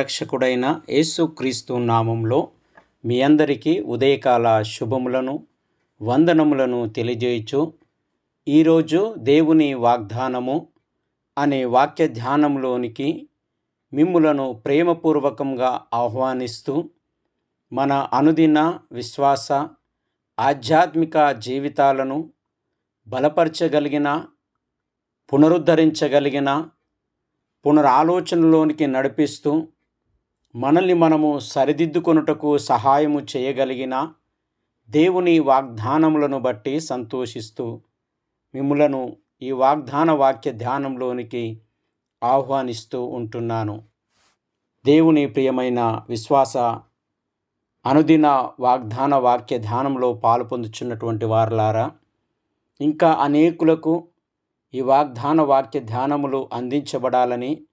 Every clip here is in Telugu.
ప్రియరక్షకుడైన యేసుక్రీస్తు నామంలో మీ అందరికీ ఉదయకాల శుభములను వందనములను తెలియజేయచ్చు ఈరోజు దేవుని వాగ్దానము అనే వాక్య ధ్యానంలోనికి మిమ్ములను ప్రేమపూర్వకంగా ఆహ్వానిస్తూ మన అనుదిన విశ్వాస ఆధ్యాత్మిక జీవితాలను బలపరచగలిగిన పునరుద్ధరించగలిగిన పునరాలోచనలోనికి నడిపిస్తూ మనల్ని మనము సరిదిద్దుకొనుటకు సహాయము చేయగలిగిన దేవుని వాగ్దానములను బట్టి సంతోషిస్తూ మిమ్ములను ఈ వాగ్దాన వాక్య ధ్యానంలోనికి ఆహ్వానిస్తూ ఉంటున్నాను. దేవుని ప్రియమైన విశ్వాస అనుదిన వాగ్దాన వాక్య ధ్యానంలో పాలు పొందుచున్నటువంటి వారలారా ఇంకా అనేకులకు ఈ వాగ్దాన వాక్య ధ్యానములు అందించబడాలని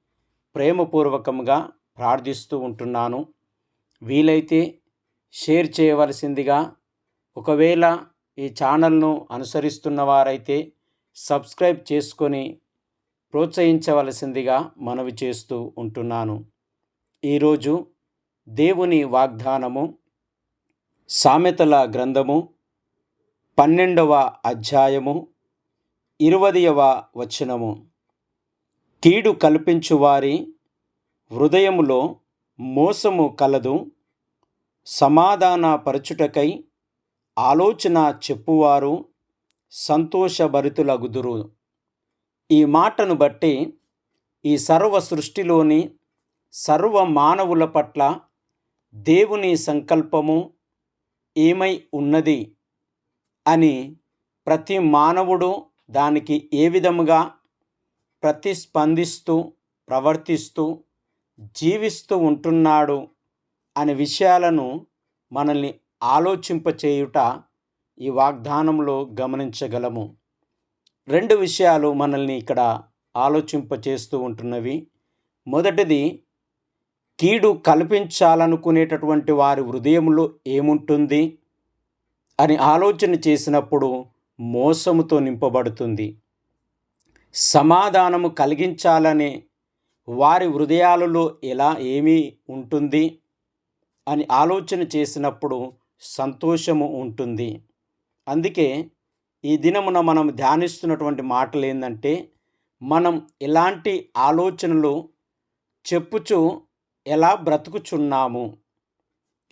ప్రేమపూర్వకంగా ప్రార్థిస్తూ ఉంటున్నాను. వీలైతే షేర్ చేయవలసిందిగా ఒకవేళ ఈ ఛానల్ను అనుసరిస్తున్న వారైతే సబ్స్క్రైబ్ చేసుకొని ప్రోత్సహించవలసిందిగా మనవి చేస్తూ ఉంటున్నాను. ఈరోజు దేవుని వాగ్దానము సామెతల గ్రంథము పన్నెండవ అధ్యాయము ఇరవదవ వచనము. కీడు కల్పించువారి హృదయములో మోసము కలదు సమాధానపరచుటకై ఆలోచన చెప్పువారు సంతోషభరితులగుదురు. ఈ మాటను బట్టి ఈ సర్వ సృష్టిలోని సర్వ మానవుల పట్ల దేవుని సంకల్పము ఏమై ఉన్నది అని ప్రతి మానవుడు దానికి ఏ విధముగా ప్రతిస్పందిస్తూ ప్రవర్తిస్తూ జీవిస్తూ ఉంటున్నాడు అనే విషయాలను మనల్ని ఆలోచింపచేయుట ఈ వాగ్దానంలో గమనించగలము. రెండు విషయాలు మనల్ని ఇక్కడ ఆలోచింపచేస్తూ ఉంటున్నవి. మొదటిది కీడు కల్పించాలనుకునేటటువంటి వారి హృదయంలో ఏముంటుంది అని ఆలోచన చేసినప్పుడు మోసముతో నింపబడుతుంది. సమాధానము కలిగించాలనే వారి హృదయాలలో ఎలా ఏమీ ఉంటుంది అని ఆలోచన చేసినప్పుడు సంతోషము ఉంటుంది. అందుకే ఈ దినమున మనం ధ్యానిస్తున్నటువంటి మాటలు ఏంటంటే మనం ఎలాంటి ఆలోచనలు చెప్పుచు ఎలా బ్రతుకుచున్నాము?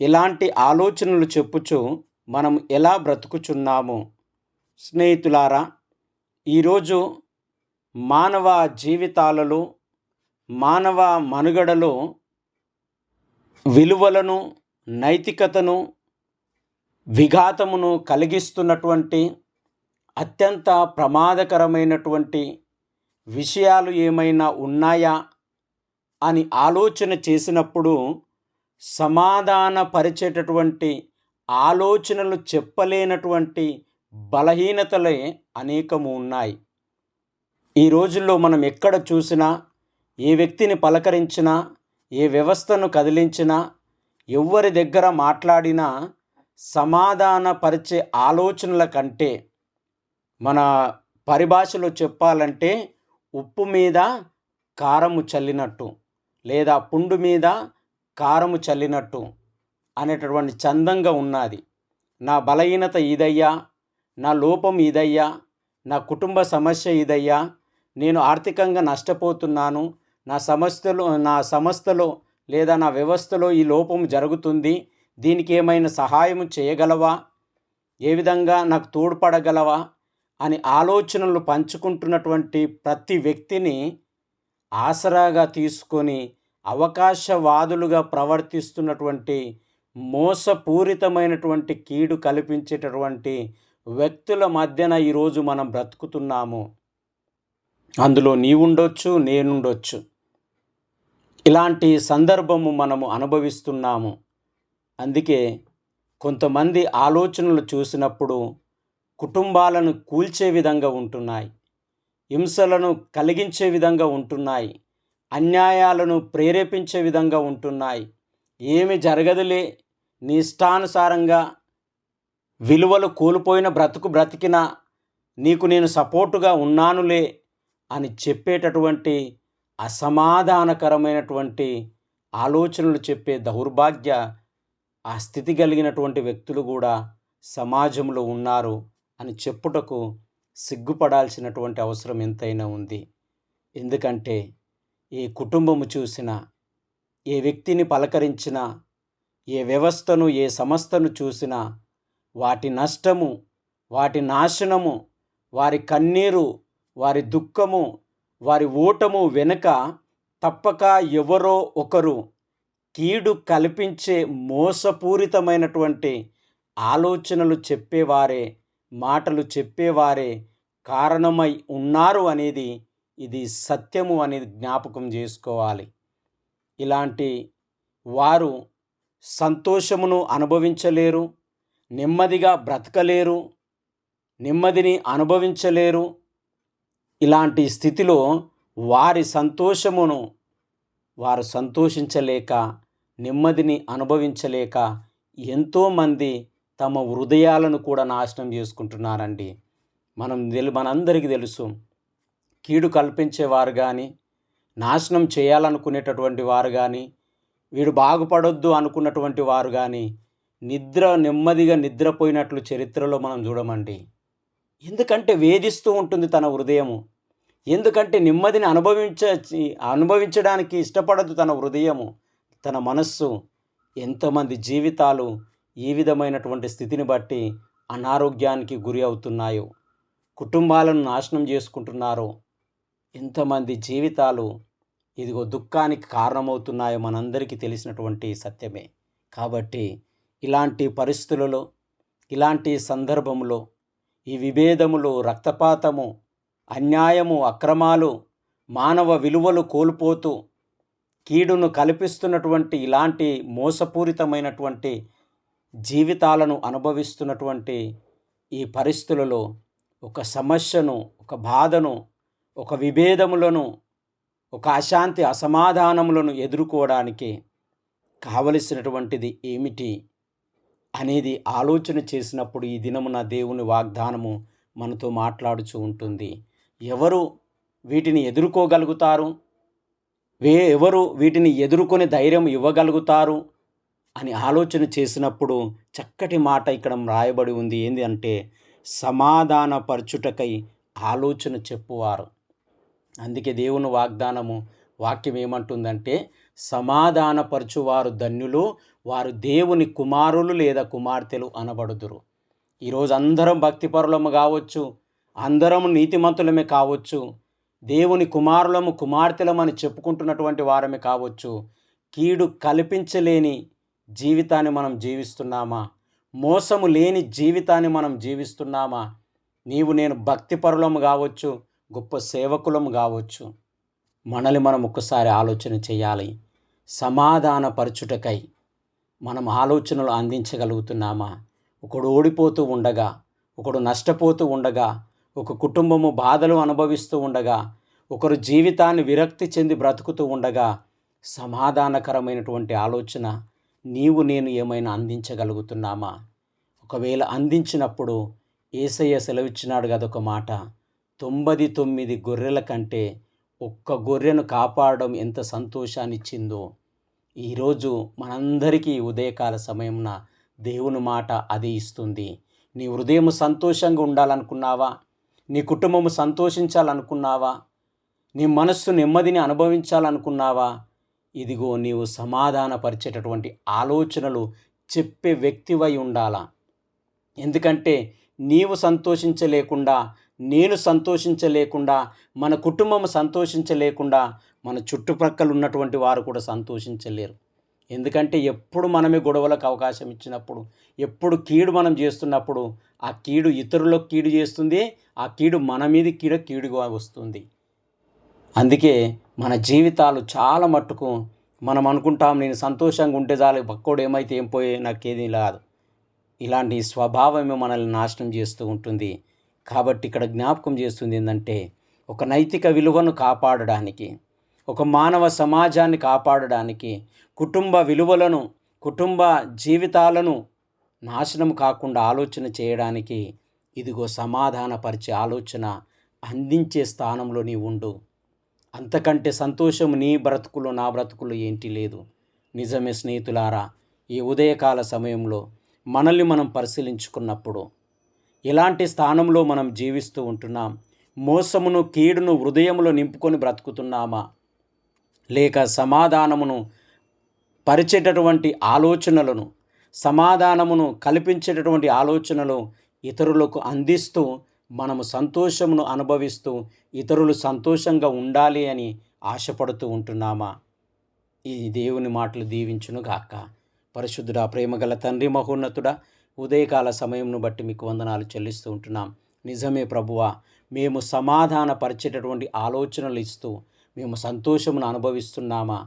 ఎలాంటి ఆలోచనలు చెప్పుచు మనం ఎలా బ్రతుకుచున్నాము? స్నేహితులారా ఈరోజు మానవ జీవితాలలో మానవ మనుగడలో విలువలను నైతికతను విఘాతమును కలిగిస్తున్నటువంటి అత్యంత ప్రమాదకరమైనటువంటి విషయాలు ఏమైనా ఉన్నాయా అని ఆలోచన చేసినప్పుడు సమాధానపరిచేటటువంటి ఆలోచనలు చెప్పలేనటువంటి బలహీనతలే అనేకము ఉన్నాయి. ఈ రోజుల్లో మనం ఎక్కడ చూసినా ఏ వ్యక్తిని పలకరించినా ఏ వ్యవస్థను కదిలించినా ఎవరి దగ్గర మాట్లాడినా సమాధానపరిచే ఆలోచనల కంటే మన పరిభాషలో చెప్పాలంటే ఉప్పు మీద కారము చల్లినట్టు లేదా పుండు మీద కారము చల్లినట్టు అనేటటువంటి చందంగా ఉన్నది. నా బలహీనత ఇదయ్యా నా లోపం ఇదయ్యా నా కుటుంబ సమస్య ఇదయ్యా నేను ఆర్థికంగా నష్టపోతున్నాను నా సమస్యలో నా సంస్థలో లేదా నా వ్యవస్థలో ఈ లోపం జరుగుతుంది. దీనికి ఏమైనా సహాయం చేయగలవా? ఏ విధంగా నాకు తోడ్పడగలవా? అని ఆలోచనలు పంచుకుంటున్నటువంటి ప్రతి వ్యక్తిని ఆసరాగా తీసుకొని అవకాశవాదులుగా ప్రవర్తిస్తున్నటువంటి మోసపూరితమైనటువంటి కీడు కల్పించేటటువంటి వ్యక్తుల మధ్యన ఈరోజు మనం బ్రతుకుతున్నాము. అందులో నీవుండొచ్చు నేనుండొచ్చు. ఇలాంటి సందర్భము మనము అనుభవిస్తున్నాము. అందుకే కొంతమంది ఆలోచనలు చూసినప్పుడు కుటుంబాలను కూల్చే విధంగా ఉంటున్నాయి. హింసలను కలిగించే విధంగా ఉంటున్నాయి. అన్యాయాలను ప్రేరేపించే విధంగా ఉంటున్నాయి. ఏమి జరగదులే. నీ ఇష్టానుసారంగా విలువలు కోల్పోయిన బ్రతుకు బ్రతికిన నీకు నేను సపోర్టుగా ఉన్నానులే అని చెప్పేటటువంటి అసమాధానకరమైనటువంటి ఆలోచనలు చెప్పే దౌర్భాగ్య ఆ స్థితి కలిగినటువంటి వ్యక్తులు కూడా సమాజంలో ఉన్నారు అని చెప్పుటకు సిగ్గుపడాల్సినటువంటి అవసరం ఎంతైనా ఉంది. ఎందుకంటే ఏ కుటుంబము చూసినా ఏ వ్యక్తిని పలకరించినా ఏ వ్యవస్థను ఏ సంస్థను చూసినా వాటి నష్టము వాటి నాశనము వారి కన్నీరు వారి దుఃఖము వారి ఓటము వెనుక తప్పక ఎవరో ఒకరు కీడు కల్పించే మోసపూరితమైనటువంటి ఆలోచనలు చెప్పేవారే మాటలు చెప్పేవారే కారణమై ఉన్నారు అనేది ఇది సత్యము అనేది జ్ఞాపకం చేసుకోవాలి. ఇలాంటి వారు సంతోషమును అనుభవించలేరు నెమ్మదిగా బ్రతకలేరు నెమ్మదిని అనుభవించలేరు ఇలాంటి స్థితిలో వారి సంతోషమును వారు సంతోషించలేక నెమ్మదిని అనుభవించలేక ఎంతోమంది తమ హృదయాలను కూడా నాశనం చేసుకుంటున్నారండి. మనం తెలు మనందరికీ తెలుసు కీడు కల్పించేవారు కానీ నాశనం చేయాలనుకునేటటువంటి వారు కానీ వీడు బాగుపడొద్దు అనుకున్నటువంటి వారు కానీ నిద్ర నెమ్మదిగా నిద్రపోయినట్లు చరిత్రలో మనం చూడమండి. ఎందుకంటే వేధిస్తూ ఉంటుంది తన హృదయము. ఎందుకంటే నెమ్మదిని అనుభవించ అనుభవించడానికి ఇష్టపడదు తన హృదయము. తన మనస్సు ఎంతమంది జీవితాలు ఈ విధమైనటువంటి స్థితిని బట్టి అనారోగ్యానికి గురి అవుతున్నాయో కుటుంబాలను నాశనం చేసుకుంటున్నారో ఎంతమంది జీవితాలు ఇదిగో దుఃఖానికి కారణమవుతున్నాయో మనందరికీ తెలిసినటువంటి సత్యమే. కాబట్టి ఇలాంటి పరిస్థితులలో ఇలాంటి సందర్భంలో ఈ విభేదములు రక్తపాతము అన్యాయము అక్రమాలు మానవ విలువలు కోల్పోతూ కీడును కల్పిస్తున్నటువంటి ఇలాంటి మోసపూరితమైనటువంటి జీవితాలను అనుభవిస్తున్నటువంటి ఈ పరిస్థితులలో ఒక సమస్యను ఒక బాధను ఒక విభేదములను ఒక అశాంతి అసమాధానములను ఎదుర్కోవడానికి కావలసినటువంటిది ఏమిటి? అనేది ఆలోచన చేసినప్పుడు ఈ దినమున దేవుని వాగ్దానము మనతో మాట్లాడుచూ ఉంటుంది. ఎవరు వీటిని ఎదుర్కోగలుగుతారు? వే ఎవరు వీటిని ఎదుర్కొని ధైర్యం ఇవ్వగలుగుతారు? అని ఆలోచన చేసినప్పుడు చక్కటి మాట ఇక్కడ రాయబడి ఉంది. ఏంది అంటే సమాధానపరచుటకై ఆలోచన చెప్పువారు. అందుకే దేవుని వాగ్దానము వాక్యం ఏమంటుందంటే సమాధానపరచువారు ధన్యులు వారు దేవుని కుమారులు లేదా కుమార్తెలు అనబడుదురు. ఈరోజు అందరం భక్తిపరులము కావచ్చు అందరం నీతిమంతులమే కావచ్చు దేవుని కుమారులము కుమార్తెలమని చెప్పుకుంటున్నటువంటి వారమే కావచ్చు కీడు కల్పించలేని జీవితాన్ని మనం జీవిస్తున్నామా? మోసము లేని జీవితాన్ని మనం జీవిస్తున్నామా? నీవు నేను భక్తిపరులము కావచ్చు గొప్ప సేవకులము కావచ్చు. మనల్ని మనం ఒక్కసారి ఆలోచన చేయాలి. సమాధానపరచుటకై మనం ఆలోచనలు అందించగలుగుతున్నామా? ఒకడు ఓడిపోతూ ఉండగా ఒకడు నష్టపోతూ ఉండగా ఒక కుటుంబము బాధలు అనుభవిస్తూ ఉండగా ఒకరు జీవితాన్ని విరక్తి చెంది బ్రతుకుతూ ఉండగా సమాధానకరమైనటువంటి ఆలోచన నీవు నేను ఏమైనా అందించగలుగుతున్నామా? ఒకవేళ అందించినప్పుడు ఏసయ్య సెలవిచ్చినాడు కదొక మాట తొంభది తొమ్మిది గొర్రెల కంటే ఒక్క గొర్రెను కాపాడడం ఎంత సంతోషాన్ని ఇచ్చిందో ఈరోజు మనందరికీ ఉదయకాల సమయమున దేవుని మాట అది ఇస్తుంది. నీ హృదయం సంతోషంగా ఉండాలనుకున్నావా? నీ కుటుంబము సంతోషించాలనుకున్నావా? నీ మనస్సు నెమ్మదిని అనుభవించాలనుకున్నావా? ఇదిగో నీవు సమాధానపరిచేటటువంటి ఆలోచనలు చెప్పే వ్యక్తివై ఉండాలా? ఎందుకంటే నీవు సంతోషించలేకుండా నేను సంతోషించలేకుండా మన కుటుంబం సంతోషించలేకుండా మన చుట్టుప్రక్కల ఉన్నటువంటి వారు కూడా సంతోషించలేరు. ఎందుకంటే ఎప్పుడు మనమే గొడవలకు అవకాశం ఇచ్చినప్పుడు ఎప్పుడు కీడు మనం చేస్తున్నప్పుడు ఆ కీడు ఇతరులకు కీడు చేస్తుంది ఆ కీడు మన మీద కీడు కీడుగా వస్తుంది. అందుకే మన జీవితాలు చాలా మట్టుకు మనం అనుకుంటాం నేను సంతోషంగా ఉంటే చాలు పక్కోడు ఏమైతే ఏం పోయే నాకేది కాదు ఇలాంటి స్వభావమే మనల్ని నాశనం చేస్తూ ఉంటుంది. కాబట్టి ఇక్కడ జ్ఞాపకం చేస్తుంది ఏంటంటే ఒక నైతిక విలువను కాపాడడానికి ఒక మానవ సమాజాన్ని కాపాడడానికి కుటుంబ విలువలను కుటుంబ జీవితాలను నాశనం కాకుండా ఆలోచన చేయడానికి ఇదిగో సమాధానపరిచే ఆలోచన అందించే స్థానంలో నీ ఉండు. అంతకంటే సంతోషం నీ బ్రతుకులు నా బ్రతుకులు ఏంటి లేదు. నిజమే స్నేహితులారా ఈ ఉదయకాల సమయంలో మనల్ని మనం పరిశీలించుకున్నప్పుడు ఎలాంటి స్థానంలో మనం జీవిస్తూ ఉంటున్నాం. మోసమును కీడును హృదయంలో నింపుకొని బ్రతుకుతున్నామా? లేక సమాధానమును పరిచేటటువంటి ఆలోచనలను సమాధానమును కల్పించేటటువంటి ఆలోచనలు ఇతరులకు అందిస్తూ మనము సంతోషమును అనుభవిస్తూ ఇతరులు సంతోషంగా ఉండాలి అని ఆశపడుతూ ఉంటున్నామా? ఈ దేవుని మాటలు దీవించునుగాక. పరిశుద్ధుడా ప్రేమగల తండ్రి మహోన్నతుడా ఉదయకాల సమయంను బట్టి మీకు వందనాలు చెల్లిస్తూ ఉంటున్నాం. నిజమే ప్రభువా మేము సమాధానపరిచేటటువంటి ఆలోచనలు ఇస్తూ మేము సంతోషమును అనుభవిస్తున్నామా?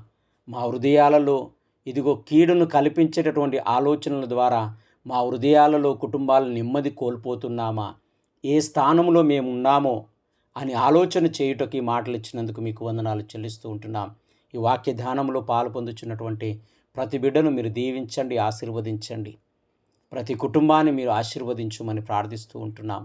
మా హృదయాలలో ఇదిగో కీడును కల్పించేటటువంటి ఆలోచనల ద్వారా మా హృదయాలలో కుటుంబాలు నెమ్మది కోల్పోతున్నామా? ఏ స్థానంలో మేము ఉన్నామో అని ఆలోచన చేయుటకు మాటలు ఇచ్చినందుకు మీకు వందనాలు చెల్లిస్తూ ఉంటున్నాం. ఈ వాక్య ధ్యానంలో పాలు పొందుచున్నటువంటి ప్రతి బిడ్డను మీరు దీవించండి ఆశీర్వదించండి. ప్రతి కుటుంబాన్ని మీరు ఆశీర్వదించమని ప్రార్థిస్తూ ఉంటున్నాం.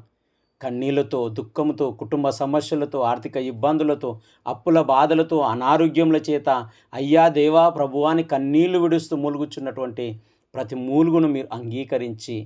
కన్నీళ్ళతో దుఃఖంతో కుటుంబ సమస్యలతో ఆర్థిక ఇబ్బందులతో అప్పుల బాధలతో అనారోగ్యముల చేత అయ్యా దేవా ప్రభువాని కన్నీళ్ళు విడుస్తూ మూలుగుచున్నటువంటి ప్రతి మూలుగును మీరు అంగీకరించి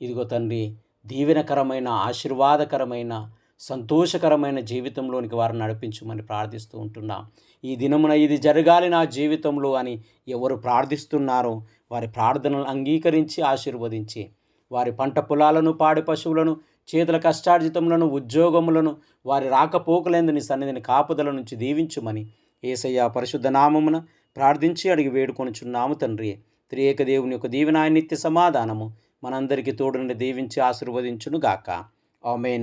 ఇదిగో తండ్రి దీవెనకరమైన ఆశీర్వాదకరమైన సంతోషకరమైన జీవితంలోనికి వారిని నడిపించమని ప్రార్థిస్తూ ఉంటున్నాం. ఈ దినమున ఇది జరగాలి నా జీవితంలో అని ఎవరు ప్రార్థిస్తున్నారో వారి ప్రార్థనలు అంగీకరించి ఆశీర్వదించి వారి పంట పొలాలను పాడి పశువులను చేతుల కష్టార్జితములను ఉద్యోగములను వారి రాకపోకలేందు నీ సన్నిధిని కాపుదల నుంచి దీవించుమని ఏసయ్య పరిశుద్ధ నామమున ప్రార్థించి అడిగి వేడుకొనుచున్నాము తండ్రి. త్రియేక దేవుని యొక్క దీవెనాయ నిత్య సమాధానము మనందరికీ తోడుని దీవించి ఆశీర్వదించును గాక ఆమెన్.